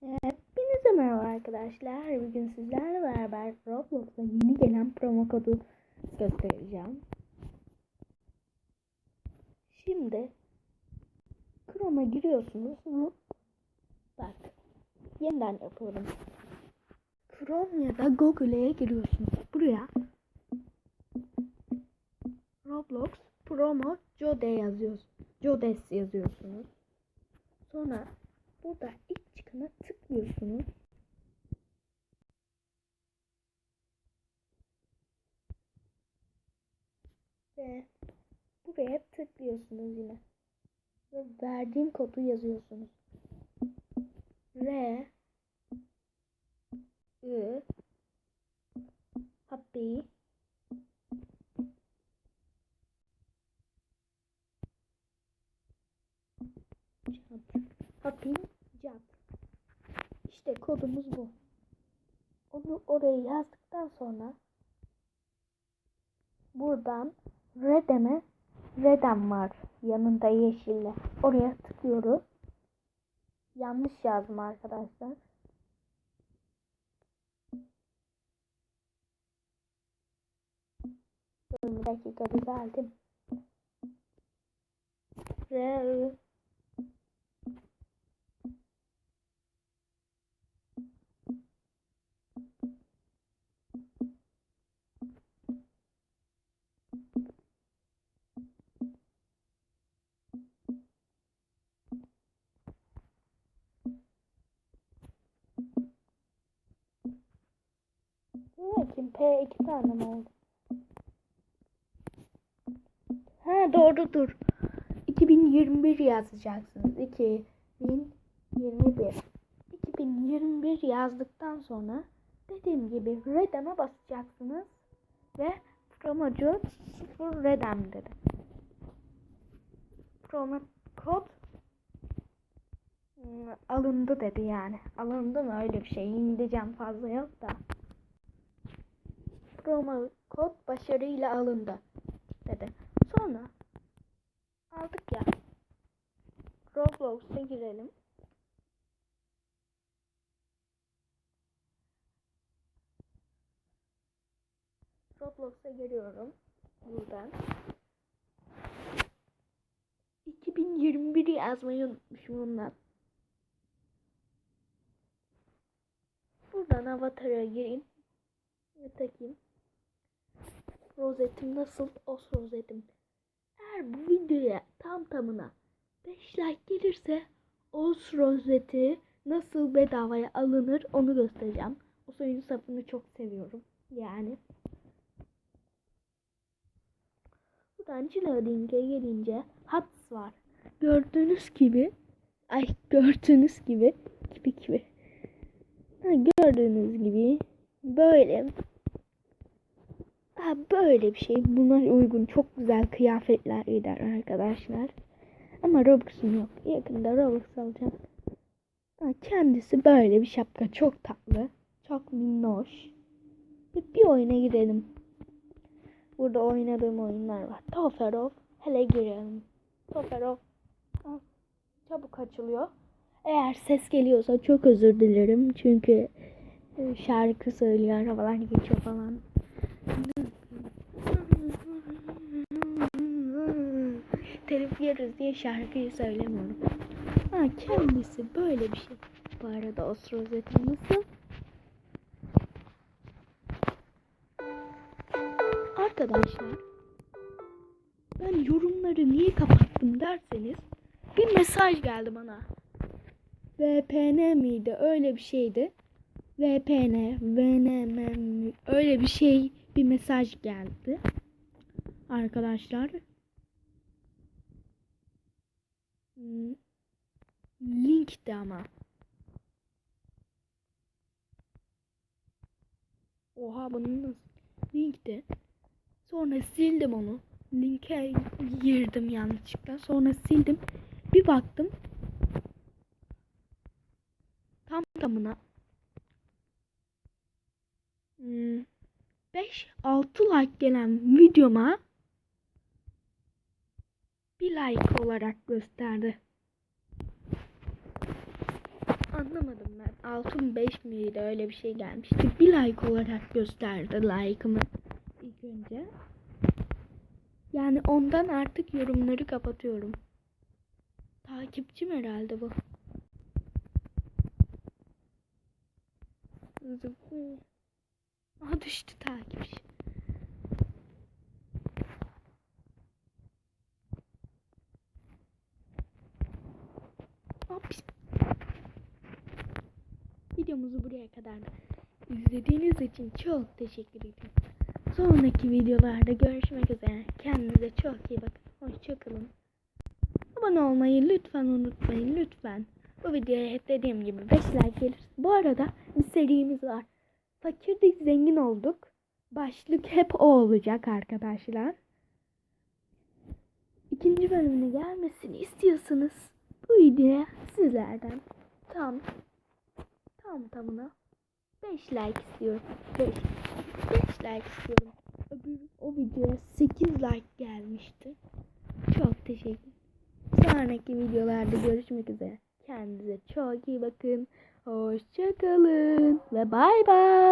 Hepinize merhaba arkadaşlar. Bugün sizlerle beraber Roblox'a yeni gelen promo kodu göstereceğim. Şimdi Chrome'a giriyorsunuz. Bak. Yeniden yapıyorum. Chrome ya da Google'e giriyorsunuz. Buraya Roblox Promo Jode yazıyorsunuz. Jodes yazıyorsunuz. Sonra burada ilk çıkana tıklıyorsunuz. Ve buraya tıklıyorsunuz yine. Ve verdiğim kodu yazıyorsunuz. R I Happy Jump. İşte kodumuz bu. Onu oraya yazdıktan sonra buradan Redem'e Redem var yanında yeşille. Oraya tıklıyoruz. Yanlış yazdım arkadaşlar. Bir dakika düzeldim. R I P iki tane mi oldu? Ha doğrudur. 2021 yazacaksınız. 2021. 2021 yazdıktan sonra dediğim gibi Redem'e basacaksınız ve promocu 0 Redem dedi. Promo kod hmm, alındı dedi yani. Alındı mı öyle bir şey. İngilizcem fazla yok da promo kod başarıyla alındı dedi. Sonra aldık ya. Roblox'a girelim. Roblox'a giriyorum buradan. 2021 yazmayı unutmuşum ondan. Buradan avatara gireyim. Ve. Rozetim nasıl? Os rozetim. Eğer bu videoya tam tamına 5 like gelirse Os rozeti nasıl bedavaya alınır onu göstereceğim. O oyun sapını çok seviyorum. Yani. Buradan Loading'e gelince Hats var. Gördüğünüz gibi ay gördüğünüz gibi gibi gibi. Ha, gördüğünüz gibi böyle Ha, böyle bir şey. Buna uygun çok güzel kıyafetler gider arkadaşlar. Ama Robux'um yok. Yakında Robux alacağım. Ha, kendisi böyle bir şapka. Çok tatlı. Çok minnoş. Bir, bir oyuna girelim. Burada oynadığım oyunlar var. Toferov. Hele girelim. Toferov. Ha, Çabuk açılıyor. Eğer ses geliyorsa çok özür dilerim. Çünkü e, şarkı söylüyor, arabalar geçiyor falan. Telif yeriz diye şarkıyı söylemiyorum. Ha kendisi böyle bir şey. Bu arada Osrozet'in nasıl? Arkadaşlar ben yorumları niye kapattım derseniz bir mesaj geldi bana. VPN miydi? Öyle bir şeydi. VPN, VNM öyle bir şey bir mesaj geldi. Arkadaşlar. Linkti ama. Oha bunun nasıl? Linkti. Sonra sildim onu. Linke girdim yanlışlıkla. Sonra sildim. Bir baktım. Tam tamına Hmm, 5-6 like gelen videoma bir like olarak gösterdi. Anlamadım ben. 6 mı 5 miydi öyle bir şey gelmişti. Bir like olarak gösterdi like'ımı ilk önce. Yani ondan artık yorumları kapatıyorum. Takipçim herhalde bu. Aha düştü Videomuzu buraya kadar da izlediğiniz için çok teşekkür ederim. Sonraki videolarda görüşmek üzere. Kendinize çok iyi bakın. Hoşçakalın. Abone olmayı lütfen unutmayın lütfen. Bu videoya dediğim gibi 5 like gelir. Bu arada bir serimiz var. Fakirdik zengin olduk. Başlık hep o olacak arkadaşlar. İkinci bölümüne gelmesini istiyorsanız bu videoya sizlerden tam tam tamına 5 like istiyorum. 5 5 like istiyorum. Öbür o videoya 8 like gelmişti. Çok teşekkür. Sonraki videolarda görüşmek üzere. Kendinize çok iyi bakın. Hoşçakalın ve bay bay.